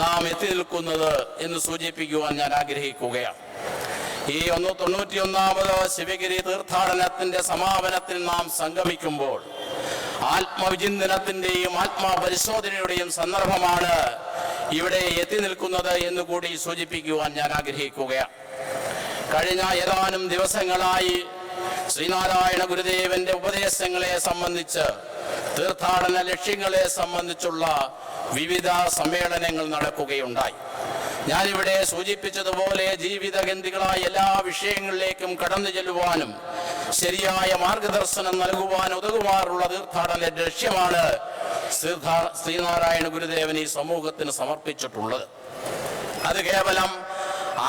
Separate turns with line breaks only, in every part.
നാം എത്തി നിൽക്കുന്നത് എന്ന് സൂചിപ്പിക്കുവാൻ ഞാൻ ആഗ്രഹിക്കുകയാണ്. ഈ ഒന്ന് തൊണ്ണൂറ്റിയൊന്നാമത് ശിവഗിരി തീർത്ഥാടനത്തിന്റെ സമാപനത്തിൽ നാം സംഗമിക്കുമ്പോൾ ആത്മവിചിന്തനത്തിന്റെയും ആത്മപരിശോധനയുടെയും സന്ദർഭമാണ് ഇവിടെ എത്തി നിൽക്കുന്നത് എന്ന് കൂടി സൂചിപ്പിക്കുവാൻ ഞാൻ ആഗ്രഹിക്കുകയാണ്. കഴിഞ്ഞ ഏതാനും ദിവസങ്ങളായി ശ്രീനാരായണ ഗുരുദേവന്റെ ഉപദേശങ്ങളെ സംബന്ധിച്ച് തീർത്ഥാടന ലക്ഷ്യങ്ങളെ സംബന്ധിച്ചുള്ള വിവിധ സമ്മേളനങ്ങൾ നടക്കുകയുണ്ടായി. ഞാനിവിടെ സൂചിപ്പിച്ചതുപോലെ ജീവിതഗന്ധികളായ എല്ലാ വിഷയങ്ങളിലേക്കും കടന്നു ചെല്ലുവാനും ശരിയായ മാർഗദർശനം നൽകുവാൻ ഉതകുമാറുള്ള തീർത്ഥാടന ലക്ഷ്യമാണ് ശ്രീനാരായണ ഗുരുദേവൻ ഈ സമൂഹത്തിന് സമർപ്പിച്ചിട്ടുള്ളത്. അത് കേവലം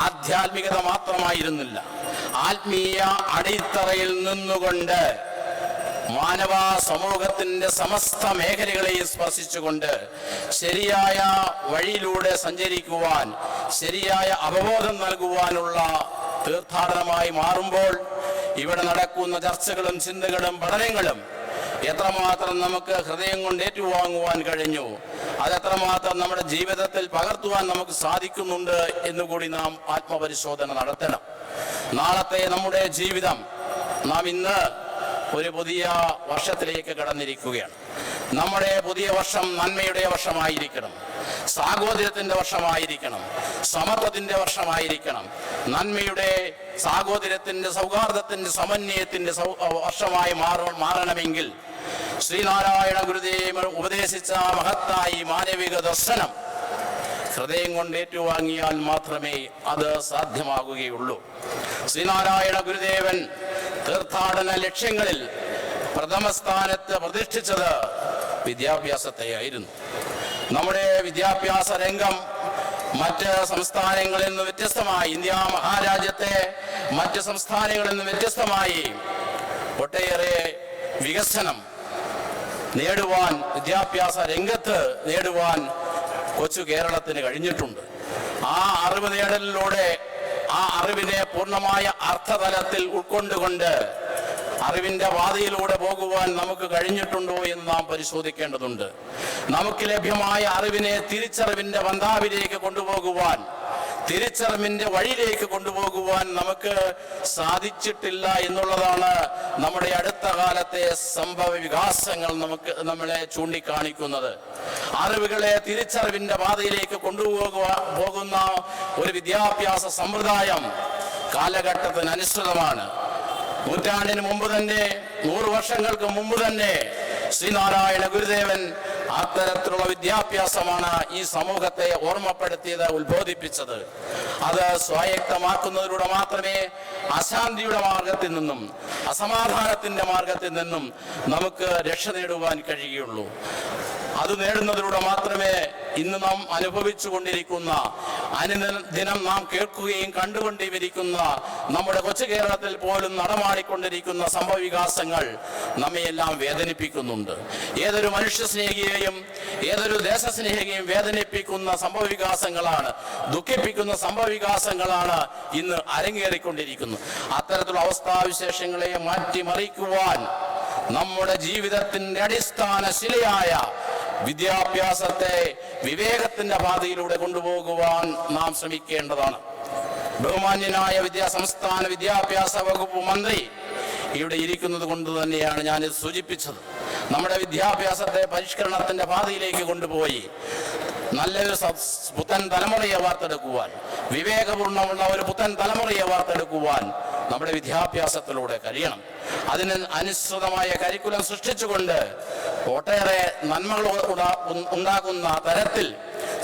ആധ്യാത്മികത മാത്രമായിരുന്നില്ല. ആത്മീയ അടിത്തറയിൽ നിന്നുകൊണ്ട് മാനവ സമൂഹത്തിന്റെ സമസ്ത മേഖലകളെയും സ്പർശിച്ചുകൊണ്ട് ശരിയായ വഴിയിലൂടെ സഞ്ചരിക്കുവാൻ ശരിയായ അവബോധം നൽകുവാനുള്ള തീർത്ഥാടനമായി മാറുമ്പോൾ ഇവിടെ നടക്കുന്ന ചർച്ചകളും ചിന്തകളും പഠനങ്ങളും എത്രമാത്രം നമുക്ക് ഹൃദയം കൊണ്ട് ഏറ്റുവാങ്ങുവാൻ കഴിഞ്ഞു അതെത്രമാത്രം നമ്മുടെ ജീവിതത്തിൽ പകർത്തുവാൻ നമുക്ക് സാധിക്കുന്നുണ്ട് എന്നുകൂടി നാം ആത്മപരിശോധന നടത്തണം. നാളത്തെ നമ്മുടെ ജീവിതം നാം ഇന്ന് ഒരു പുതിയ വർഷത്തിലേക്ക് കടന്നിരിക്കുകയാണ്. നമ്മുടെ പുതിയ വർഷം നന്മയുടെ വർഷമായിരിക്കണം. സാഹോദര്യത്തിന്റെ വർഷമായിരിക്കണം. സമത്വത്തിന്റെ വർഷമായിരിക്കണം. നന്മയുടെ സാഹോദര്യത്തിന്റെ സൗഹാർദ്ദത്തിന്റെ സമന്വയത്തിന്റെ വർഷമായി മാറ മാറണമെങ്കിൽ ശ്രീനാരായണ ഗുരുദേവ ഉപദേശിച്ച മഹത്തായി മാനവിക ദർശനം ഹൃദയം കൊണ്ട് ഏറ്റുവാങ്ങിയാൽ മാത്രമേ അത് സാധ്യമാകുകയുള്ളൂ. ശ്രീനാരായണ ഗുരുദേവൻ തീർത്ഥാടന ലക്ഷ്യങ്ങളിൽ പ്രഥമ സ്ഥാനത്ത് പ്രതിഷ്ഠിച്ചത് വിദ്യാഭ്യാസത്തെയായിരുന്നു. നമ്മുടെ വിദ്യാഭ്യാസ രംഗം മറ്റ് സംസ്ഥാനങ്ങളിൽ നിന്ന് വ്യത്യസ്തമായി ഇന്ത്യ മഹാരാജ്യത്തെ മറ്റ് സംസ്ഥാനങ്ങളിൽ നിന്ന് വ്യത്യസ്തമായി ഒട്ടേറെ വികസനം നേടുവാൻ വിദ്യാഭ്യാസ രംഗത്ത് നേടുവാൻ കൊച്ചു കേരളത്തിന് കഴിഞ്ഞിട്ടുണ്ട്. ആ അറിവ് നേടലിലൂടെ ആ അറിവിനെ പൂർണമായ അർത്ഥതലത്തിൽ ഉൾക്കൊണ്ടുകൊണ്ട് അറിവിന്റെ വാതിയിലൂടെ പോകുവാൻ നമുക്ക് കഴിഞ്ഞിട്ടുണ്ടോ എന്ന് നാം പരിശോധിക്കേണ്ടതുണ്ട്. നമുക്ക് ലഭ്യമായ അറിവിനെ തിരിച്ചറിവിന്റെ വന്താവിലേക്ക് കൊണ്ടുപോകുവാൻ തിരിച്ചറിവിന്റെ വഴിയിലേക്ക് കൊണ്ടുപോകുവാൻ നമുക്ക് സാധിച്ചിട്ടില്ല എന്നുള്ളതാണ് നമ്മുടെ അടുത്ത കാലത്തെ സംഭവ വികാസങ്ങൾ നമുക്ക് നമ്മളെ ചൂണ്ടിക്കാണിക്കുന്നത്. അറിവുകളെ തിരിച്ചറിവിന്റെ പാതയിലേക്ക് കൊണ്ടുപോകുക പോകുന്ന ഒരു വിദ്യാഭ്യാസ സമ്പ്രദായം കാലഘട്ടത്തിന് അനുസൃതമാണ് നൂറ്റാണ്ടിന് മുമ്പ് തന്നെ നൂറ് വർഷങ്ങൾക്ക് മുമ്പ് തന്നെ ശ്രീനാരായണ ഗുരുദേവൻ അത്തരത്തിലുള്ള വിദ്യാഭ്യാസമാണ് ഈ സമൂഹത്തെ ഓർമ്മപ്പെടുത്തിയത് ഉത്ബോധിപ്പിച്ചത്. അത് സ്വായക്തമാക്കുന്നതിലൂടെ മാത്രമേ അശാന്തിയുടെ മാർഗത്തിൽ നിന്നും അസമാധാനത്തിന്റെ മാർഗത്തിൽ നിന്നും നമുക്ക് രക്ഷ നേടുവാൻ കഴിയുകയുള്ളൂ. അത് നേടുന്നതിലൂടെ മാത്രമേ ഇന്ന് നാം അനുഭവിച്ചു കൊണ്ടിരിക്കുന്ന അനുദിനം നാം കേൾക്കുകയും കണ്ടുകൊണ്ടിരിക്കുന്ന നമ്മുടെ കൊച്ചു കേരളത്തിൽ പോലും നടമാടിക്കൊണ്ടിരിക്കുന്ന സംഭവവികാസങ്ങൾ നമ്മയെല്ലാം വേദനിപ്പിക്കുന്നുണ്ട്. ഏതൊരു മനുഷ്യ സ്നേഹിയെയും ഏതൊരു ദേശസ്നേഹിയെയും വേദനിപ്പിക്കുന്ന സംഭവവികാസങ്ങളാണ് ദുഃഖിപ്പിക്കുന്ന സംഭവവികാസങ്ങളാണ് ഇന്ന് അരങ്ങേറിക്കൊണ്ടിരിക്കുന്നത് അത്തരത്തിലുള്ള അവസ്ഥാവിശേഷങ്ങളെ മാറ്റിമറിക്കുവാൻ നമ്മുടെ ജീവിതത്തിന്റെ അടിസ്ഥാന ശിലയായ വിദ്യാഭ്യാസത്തെ വിവേകത്തിന്റെ പാതയിലൂടെ കൊണ്ടുപോകുവാൻ നാം ശ്രമിക്കേണ്ടതാണ്. ബഹുമാന്യനായ വിദ്യാ സംസ്ഥാന വിദ്യാഭ്യാസ വകുപ്പ് മന്ത്രി ഇവിടെ ഇരിക്കുന്നത് കൊണ്ട് തന്നെയാണ് ഞാൻ ഇത് സൂചിപ്പിച്ചത്. നമ്മുടെ വിദ്യാഭ്യാസത്തെ പരിഷ്കരണത്തിന്റെ പാതയിലേക്ക് കൊണ്ടുപോയി നല്ലൊരു പുത്തൻ തലമുറയെ വാർത്തെടുക്കുവാൻ വിവേകപൂർണമുള്ള ഒരു പുത്തൻ തലമുറയെ വാർത്തെടുക്കുവാൻ നമ്മുടെ വിദ്യാഭ്യാസത്തിലൂടെ കഴിയണം. അതിന് അനുസൃതമായ കരിക്കുലം സൃഷ്ടിച്ചുകൊണ്ട് ഒട്ടേറെ നന്മകൾ ഉണ്ടാകുന്ന തരത്തിൽ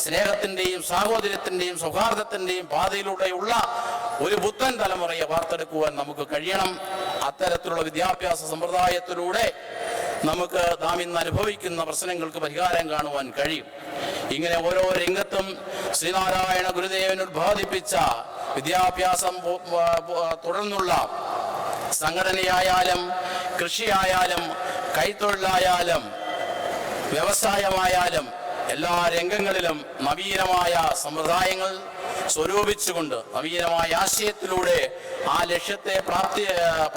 സ്നേഹത്തിന്റെയും സാഹോദര്യത്തിന്റെയും സൗഹാർദ്ദത്തിന്റെയും പാതയിലൂടെയുള്ള ഒരു പുത്തൻ തലമുറയെ വാർത്തെടുക്കുവാൻ നമുക്ക് കഴിയണം. അത്തരത്തിലുള്ള വിദ്യാഭ്യാസ സമ്പ്രദായത്തിലൂടെ നമുക്ക് നാം ഇന്ന് അനുഭവിക്കുന്ന പ്രശ്നങ്ങൾക്ക് പരിഹാരം കാണുവാൻ കഴിയും. ഇങ്ങനെ ഓരോ രംഗത്തും ശ്രീനാരായണ ഗുരുദേവൻ ഉദ്ബോധിപ്പിച്ച വിദ്യാഭ്യാസം തുടർന്നുള്ള സംഘടനയായാലും കൃഷിയായാലും കൈത്തൊഴിലായാലും വ്യവസായമായാലും എല്ലാ രംഗങ്ങളിലും നവീനമായ സമ്പ്രദായങ്ങൾ സ്വരൂപിച്ചുകൊണ്ട് നവീനമായ ആശയത്തിലൂടെ ആ ലക്ഷ്യത്തെ പ്രാപ്തി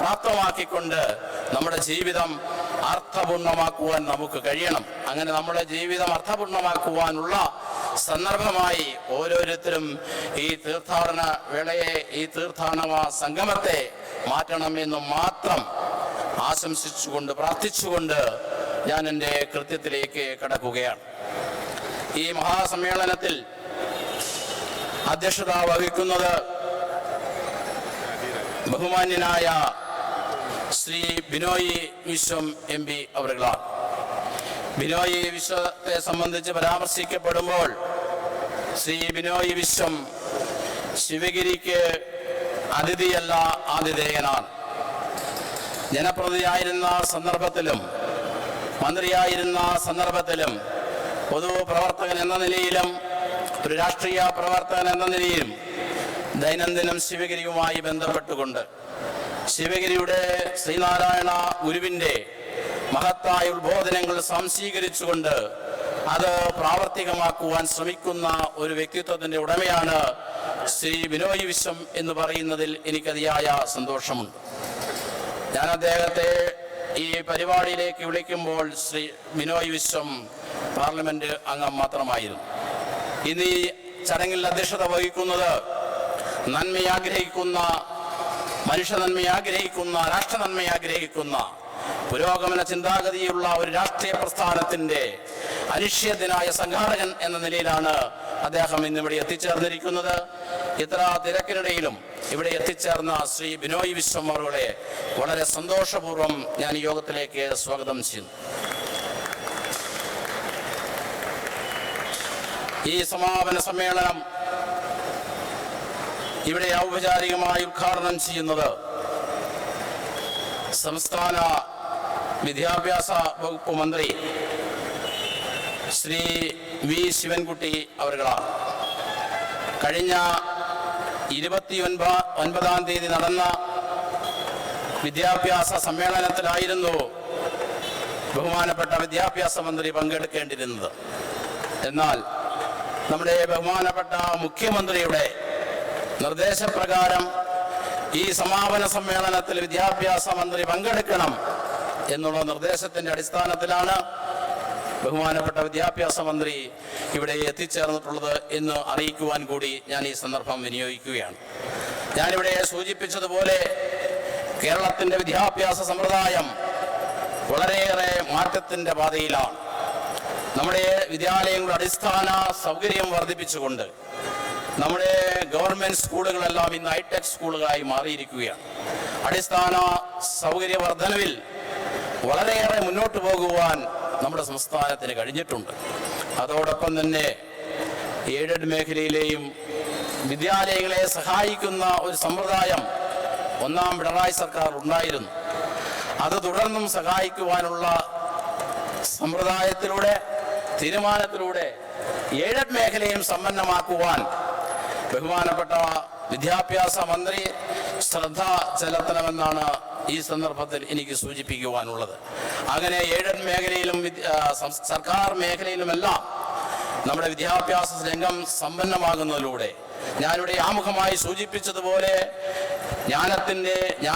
പ്രാപ്തമാക്കിക്കൊണ്ട് നമ്മുടെ ജീവിതം അർത്ഥപൂർണമാക്കുവാൻ നമുക്ക് കഴിയണം. അങ്ങനെ നമ്മുടെ ജീവിതം അർത്ഥപൂർണമാക്കുവാനുള്ള സന്ദർഭമായി ഓരോരുത്തരും ഈ തീർത്ഥാടന വേളയെ ഈ തീർത്ഥാടന സംഗമത്തെ മാറ്റണമെന്ന് മാത്രം ആശംസിച്ചുകൊണ്ട് പ്രാർത്ഥിച്ചുകൊണ്ട് ഞാൻ എന്റെ കൃത്യത്തിലേക്ക് കടക്കുകയാണ്. ഈ മഹാസമ്മേളനത്തിൽ അധ്യക്ഷത വഹിക്കുന്നത് ബഹുമാന്യനായ ശ്രീ ബിനോയി വിശ്വം എം പി അവരുകളാണ്. ബിനോയി വിശ്വത്തെ സംബന്ധിച്ച് പരാമർശിക്കപ്പെടുമ്പോൾ ശ്രീ ബിനോയ് വിശ്വം ശിവഗിരിക്ക് അതിഥിയല്ല ആതിഥേയനാണ്. ജനപ്രതിയായിരുന്ന സന്ദർഭത്തിലും മന്ത്രിയായിരുന്ന സന്ദർഭത്തിലും പൊതു പ്രവർത്തകൻ എന്ന നിലയിലും ഒരു രാഷ്ട്രീയ പ്രവർത്തകൻ എന്ന നിലയിലും ദൈനംദിനം ശിവഗിരിയുമായി ബന്ധപ്പെട്ടുകൊണ്ട് ശിവഗിരിയുടെ ശ്രീനാരായണ ഗുരുവിന്റെ മഹത്തായ ഉത്ബോധനങ്ങൾ സംശീകരിച്ചുകൊണ്ട് അത് പ്രാവർത്തികമാക്കുവാൻ ശ്രമിക്കുന്ന ഒരു വ്യക്തിത്വത്തിന്റെ ഉടമയാണ് ശ്രീ ബിനോയ് വിശ്വം എന്ന് പറയുന്നതിൽ എനിക്കതിയായ സന്തോഷമുണ്ട്. ഞാൻ അദ്ദേഹത്തെ ഈ പരിപാടിയിലേക്ക് വിളിക്കുമ്പോൾ ശ്രീ ബിനോയ് വിശ്വം പാർലമെന്റ് അംഗം മാത്രമായിരുന്നു. ഇന്ന് ഈ ചടങ്ങിൽ അധ്യക്ഷത വഹിക്കുന്നത് നന്മ ആഗ്രഹിക്കുന്ന മനുഷ്യ നന്മ ആഗ്രഹിക്കുന്ന രാഷ്ട്ര ആഗ്രഹിക്കുന്ന പുരോഗമന ചിന്താഗതിയുള്ള ഒരു രാഷ്ട്രീയ പ്രസ്ഥാനത്തിന്റെ അനിശ്ചയത്തിനായ സംഘാടകൻ എന്ന നിലയിലാണ് അദ്ദേഹം ഇന്നിവിടെ എത്തിച്ചേർന്നിരിക്കുന്നത്. ഇത്ര തിരക്കിനിടയിലും ഇവിടെ എത്തിച്ചേർന്ന ശ്രീ ബിനോയ് വിശ്വം അവരുടെ വളരെ സന്തോഷപൂർവം ഞാൻ യോഗത്തിലേക്ക് സ്വാഗതം ചെയ്യുന്നു. ഈ സമാപന സമ്മേളനം ഇവിടെ ഔപചാരികമായി ഉദ്ഘാടനം ചെയ്യുന്നത് സംസ്ഥാന വിദ്യാഭ്യാസ വകുപ്പ് മന്ത്രി ശ്രീ വി ശിവൻകുട്ടി അവരുകളാണ്. കഴിഞ്ഞ ഇരുപത്തി ഒൻപ ഒൻപതാം തീയതി നടന്ന വിദ്യാഭ്യാസ സമ്മേളനത്തിലായിരുന്നു ബഹുമാനപ്പെട്ട വിദ്യാഭ്യാസ മന്ത്രി പങ്കെടുക്കേണ്ടിരുന്നത് എന്നാൽ നമ്മുടെ ബഹുമാനപ്പെട്ട മുഖ്യമന്ത്രിയുടെ നിർദ്ദേശപ്രകാരം ഈ സമാപന സമ്മേളനത്തിൽ വിദ്യാഭ്യാസ മന്ത്രി പങ്കെടുക്കണം എന്നുള്ള നിർദ്ദേശത്തിന്റെ അടിസ്ഥാനത്തിലാണ് ബഹുമാനപ്പെട്ട വിദ്യാഭ്യാസ മന്ത്രി ഇവിടെ എത്തിച്ചേർന്നിട്ടുള്ളത് എന്ന് അറിയിക്കുവാൻ കൂടി ഞാൻ ഈ സന്ദർഭം വിനിയോഗിക്കുകയാണ്. ഞാനിവിടെ സൂചിപ്പിച്ചതുപോലെ കേരളത്തിന്റെ വിദ്യാഭ്യാസ സമ്പ്രദായം വളരെയേറെ മാറ്റത്തിന്റെ പാതയിലാണ്. നമ്മുടെ വിദ്യാലയങ്ങളുടെ അടിസ്ഥാന സൗകര്യം വർദ്ധിപ്പിച്ചുകൊണ്ട് നമ്മുടെ ഗവൺമെന്റ് സ്കൂളുകളെല്ലാം ഇന്ന് ഹൈടെക് സ്കൂളുകളായി മാറിയിരിക്കുകയാണ്. അടിസ്ഥാന സൗകര്യ വർധനവിൽ വളരെയേറെ മുന്നോട്ട് പോകുവാൻ നമ്മുടെ സംസ്ഥാനത്തിന് കഴിഞ്ഞിട്ടുണ്ട്. അതോടൊപ്പം തന്നെ എയ്ഡഡ് മേഖലയിലെയും വിദ്യാലയങ്ങളെ സഹായിക്കുന്ന ഒരു സമ്പ്രദായം ഒന്നാം പിണറായി സർക്കാർ ഉണ്ടായിരുന്നു. അത് തുടർന്നും സഹായിക്കുവാനുള്ള സമ്പ്രദായത്തിലൂടെ തീരുമാനത്തിലൂടെ എയ്ഡഡ് മേഖലയും സമ്പന്നമാക്കുവാൻ ബഹുമാനപ്പെട്ട വിദ്യാഭ്യാസ മന്ത്രി ശ്രദ്ധ ചെലുത്തണമെന്നാണ് ഈ സന്ദർഭത്തിൽ എനിക്ക് സൂചിപ്പിക്കുവാനുള്ളത്. അങ്ങനെ ഏഴൻ മേഖലയിലും സർക്കാർ മേഖലയിലുമെല്ലാം നമ്മുടെ വിദ്യാഭ്യാസ രംഗം സമ്പന്നമാകുന്നതിലൂടെ ഞാനിവിടെ ആമുഖമായി സൂചിപ്പിച്ചതുപോലെ ജ്ഞാനത്തിന്റെ ജ്ഞാന